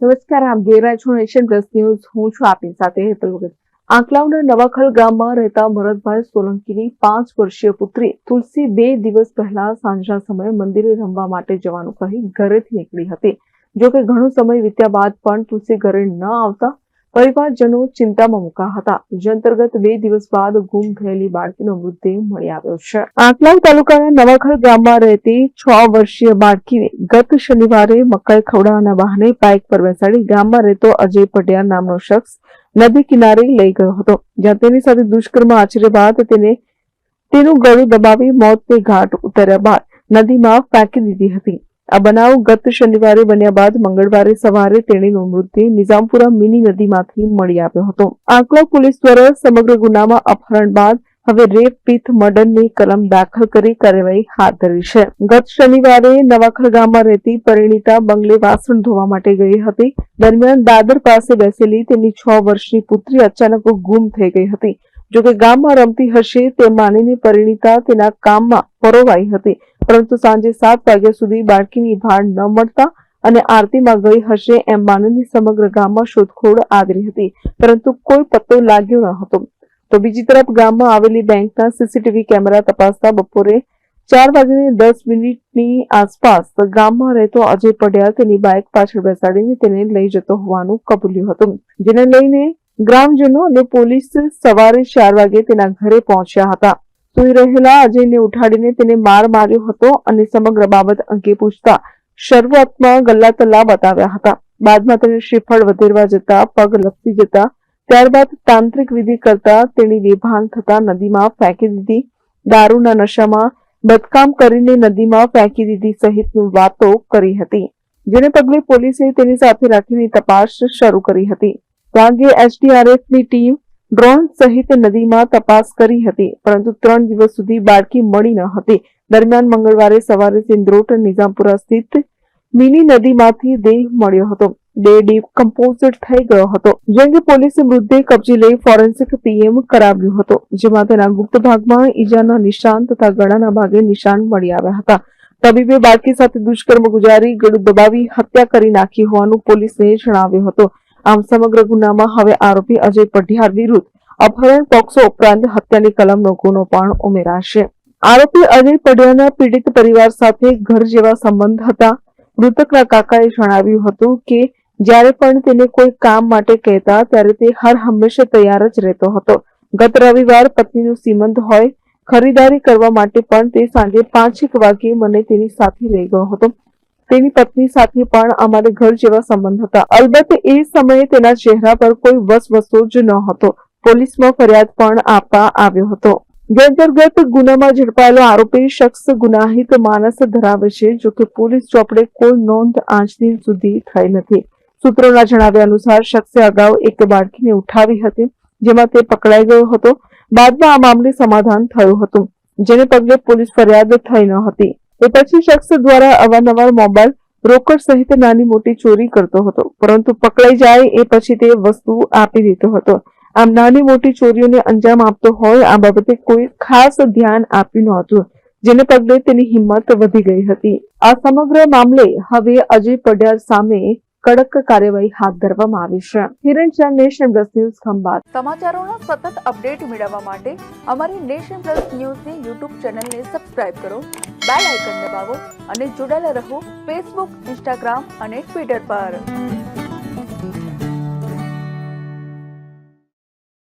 નમસ્કાર આપ જોઈ રહ્યા છો નેશન પ્લસ ન્યૂઝ. હું છું આપની સાથે હેતલ વગર આંકલાવના નવાખલ ગામમાં રહેતા ભરતભાઈ સોલંકીની પાંચ વર્ષીય પુત્રી તુલસી બે દિવસ પહેલા સાંજના સમયે મંદિરે રમવા માટે જવાનું કહી ઘરેથી નીકળી હતી. જો કે ઘણો સમય વીત્યા બાદ પણ તુલસી ઘરે ન આવતા પરિવારજનો ચિંતામાં મુકા હતા. જે અંતર્ગત બે દિવસ બાદ ગુમ થયેલી બાળકીનો મૃતદેહ મળી આવ્યો છે. આંકલાવ તાલુકાના નવાખર ગામમાં રહેતી છ વર્ષીય બાળકીને ગત શનિવારે મકાઈ ખવડાવવાના બહાને બાઇક પર બેસાડી ગામમાં રહેતો અજય પટિયાર નામનો શખ્સ નદી કિનારે લઈ ગયો હતો. જ્યાં તેની સાથે દુષ્કર્મ આચર્યા બાદ તેને તેનું ગળું દબાવી મોતને ઘાટ ઉતર્યા બાદ નદીમાં ફેંકી દીધી હતી. આ બનાવ ગત શનિવારે બન્યા બાદ મંગળવારે સવારે તેણીનો મૃતદેહ નિઝામપુરા મિની નદીમાંથી મળી આવ્યો હતો. આંકલાવ પોલીસ દ્વારા સમગ્ર ગુનામાં અપહરણ બાદ હવે રેપ પીથ મર્ડરની કલમ દાખલ કરી કાર્યવાહી હાથ ધરી છે. ગત શનિવારે નવાખર ગામમાં રહેતી પરિણીતા બંગલે વાસણ ધોવા માટે ગઈ હતી. દરમિયાન દાદર પાસે બેસેલી તેની છ વર્ષની પુત્રી અચાનક ગુમ થઈ ગઈ હતી. જોકે ગામમાં રમતી હશે તે માનીને પરિણીતા તેના કામમાં પરોવાઈ હતી. પરંતુ સાંજે સાત વાગ્યા સુધી બાળકીની ભાળ ન મળતા અને આરતીમાં ગઈ હશે એમ માનીને સમગ્ર ગામમાં શોધખોળ આદરી હતી. પરંતુ કોઈ પત્તો લાગ્યો ન હતો. તો બીજી તરફ ગામમાં આવેલી બેંકના સીસીટીવી કેમેરા તપાસતા બપોરે ચાર વાગ્યાને દસ મિનિટની આસપાસ ગામમાં રહેતો અજય પટેલ તેની બાઇક પાછળ બેસાડીને તેને લઈ જતો હોવાનું કબૂલ્યું હતું. જેને લઈને ગ્રામજનો અને પોલીસ સવારે ચાર વાગે તેના ઘરે પહોંચ્યા હતા. સૂઈ રહેલા અજયને ઉઠાડીને તેને માર માર્યો હતો અને સમગ્ર બાબત અંગે પૂછતા શરૂઆતમાં ગલ્લા તલ્લા બતાવ્યા હતા. બાદમાં તેને શ્રીફળ વધેરવા જતા, પગ લપસી જતા, ત્યારબાદ તાંત્રિક વિધિ કરતા તેની બેભાન થતા નદીમાં ફેંકી દીધી. દારૂના નશામાં બદકામ કરીને નદીમાં ફેંકી દીધી સહિતની વાતો કરી હતી, જેને પગલે પોલીસે તેની સાથે રાખીને તપાસ શરૂ કરી હતી. ત્યાં એસડીઆરએફની ટીમ ડ્રોન સહિત નદીમાં તપાસ કરી હતી, પરંતુ ત્રણ દિવસ સુધી બાળકી મળી ન હતી. દરમિયાન મંગળવારે સવારે સિંદ્રોટ નિઝામપુરા સ્થિત મિની નદીમાંથી દેહ મળ્યો હતો. દેહ ડીકમ્પોઝડ થઈ ગયો હતો. જે અંગે પોલીસે મૃતદેહ કબજે લઈ ફોરેન્સિક પીએમ કરાવ્યું હતો, જેમાં તેના ગુપ્ત ભાગમાં ઈજાના નિશાન તથા ગળાના ભાગે નિશાન મળી આવ્યા હતા. તબીબે બાળકી સાથે દુષ્કર્મ ગુજારી, ગળું દબાવી, હત્યા કરી નાખી હોવાનું પોલીસને જણાવ્યું હતું. આમ સમગ્ર ગુનામાં હવે આરોપી અજય પઢિયાર વિરુદ્ધ અપહરણ, પોક્સો ઉપરાંત હત્યાની કલમનો ગુનો પણ ઉમેરાશે. આરોપી અજય પઢિયારના પીડિત પરિવાર સાથે ઘર જેવા સંબંધ હતા. મૃતકના કાકાએ જણાવ્યું હતું કે, જ્યારે પણ તેને કોઈ કામ માટે કહેતા ત્યારે તે હર હંમેશા તૈયાર જ રહેતો હતો. ગત રવિવાર પત્નીનું સીમંત હોય, ખરીદારી કરવા માટે પણ તે સાંજે પાંચેક વાગે મને તેની સાથે લઈ ગયો હતો. તેની પત્ની સાથે પણ અમારે ઘર જેવા સંબંધ હતા. અલબત્ત એ સમયે તેના ચહેરા પર કોઈ વસવસો જ ન હતો. પોલીસમાં ફરિયાદ પણ આપવા આવ્યો હતો. જે ગુનામાં ઝડપાયેલો આરોપી શખ્સ ગુનાહિત માનસ ધરાવે છે, જો કે પોલીસ ચોપડે કોઈ નોંધ આજ દિન સુધી થઈ નથી. સૂત્રોના જણાવ્યા અનુસાર શખ્સે અગાઉ એક બાળકીને ઉઠાવી હતી, જેમાં તે પકડાઈ ગયો હતો. બાદમાં આ મામલે સમાધાન થયું હતું, જેને પગલે પોલીસ ફરિયાદ થઈ ન હતી. એ પછી શખ્સ દ્વારા અવારનવાર મોબાઈલ રોકડ સહિત નાની મોટી ચોરી કરતો હતો. પરંતુ પકડાઈ જાય એ પછી તે વસ્તુ આપી દેતો હતો. આમ નાની મોટી ચોરીઓને અંજામ આપતો હોય આ બાબતે કોઈ ખાસ ધ્યાન આપ્યું નહોતું, જેને પગલે તેની હિંમત વધી ગઈ હતી. આ સમગ્ર મામલે હવે અજય પડિયાર સામે કડક કાર્યવાહી હાથ ધરવામાં આવી છે. હિરણ ચાર નેશન પ્લસ ન્યૂઝ ખંભાત. સમાચારોના સતત અપડેટ મેળવવા માટે અમારી નેશન પ્લસ ન્યૂઝની યુટ્યુબ ચેનલને સબસ્ક્રાઇબ કરો, બેલ આઇકન દબાવો અને જોડાયેલા રહો ફેસબુક, ઇન્સ્ટાગ્રામ અને ટ્વિટર પર.